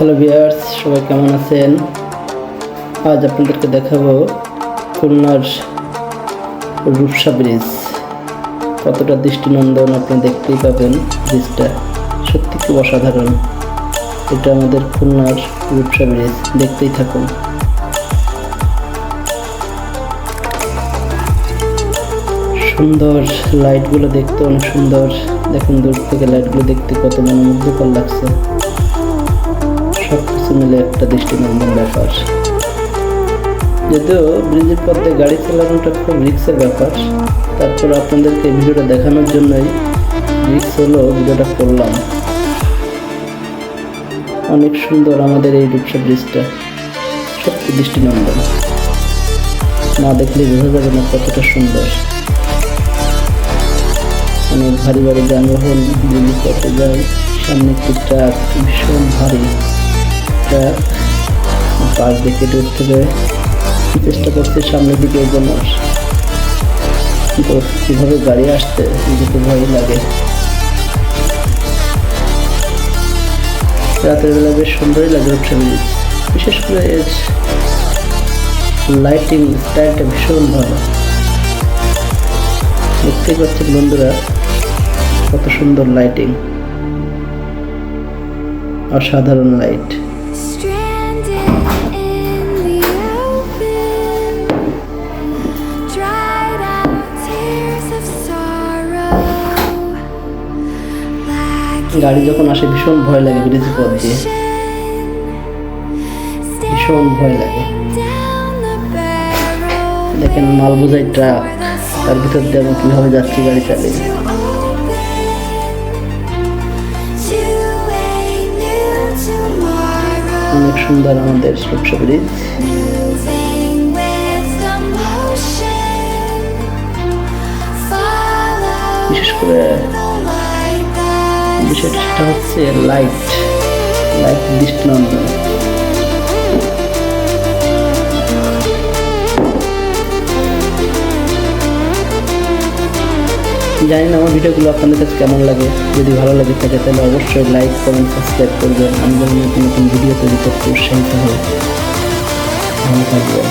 Hello viewers সবাই কেমন আছেন? আজ আপনাদেরকে দেখাবো খুলনার রূপসা ব্রিজ। কতটা দৃষ্টিনন্দন আপনি দেখতেই পাবেন ব্রিজটা। সত্যি খুব অসাধারণ। এটা আমাদের খুলনার রূপসা ব্রিজ, দেখতেই থাকুন। সুন্দর লাইটগুলো দেখতে অনেক সুন্দর। দেখুন দূর থেকে লাইটগুলো দেখতে কত মনোমুগ্ধকর লাগছে। সব কিছু মিলে একটা দৃষ্টিনন্দন ব্যাপার। যদিও ব্রিজের পথে গাড়ি চালানোটা খুব রিক্সের ব্যাপার, তারপর আপনাদেরকে ভিডিওটা দেখানোর জন্যই রিক্স হলো ভিডিওটা করলাম। অনেক সুন্দর আমাদের এই রূপসা ব্রিজটা, সত্যি দৃষ্টিনন্দন। না দেখলে বোঝা যাবে না কতটা সুন্দর। অনেক ভারী ভারী যানবাহন দিল্লি পথে যায়, সামনে একটি ট্রাক, ভীষণ ভারী। ট্রাক পাশ দিয়ে কেটে উঠতে হবে। চেষ্টা করছে সামনের দিকে কিন্তু কীভাবে গাড়ি আসতে যেতে ভয় লাগে। রাতের বেলা বেশ সুন্দরই লাগে রূপসা বিশেষ করে এর লাইটিং স্টাইলটা ভীষণ ভালো। দেখতেই পাচ্ছেন বন্ধুরা, কত সুন্দর লাইটিং অসাধারণ লাইট গাড়ি যখন আসে, ভীষণ ভয় লাগে ব্রিজের পথ দিয়ে। ভীষণ ভয় লাগে। দেখেন মাল বোঝাই ট্রাক, তার ভিতর দিয়ে আমি কীভাবে যাচ্ছি গাড়ি চালিয়ে. অনেক সুন্দর আমাদের রূপসা ব্রিজ। বিশেষ করে বিষয়টা হচ্ছে লাইট লাইট দৃষ্টিনন্দন জানি না আমার ভিডিওগুলো আপনাদের কাছে কেমন লাগে। যদি ভালো লাগে থাকে, তাহলে অবশ্যই লাইক কমেন্ট সাবস্ক্রাইব করবেন। আমি যেন নতুন নতুন ভিডিও তৈরি করতে উৎসাহিত হই ভালো থাকবেন।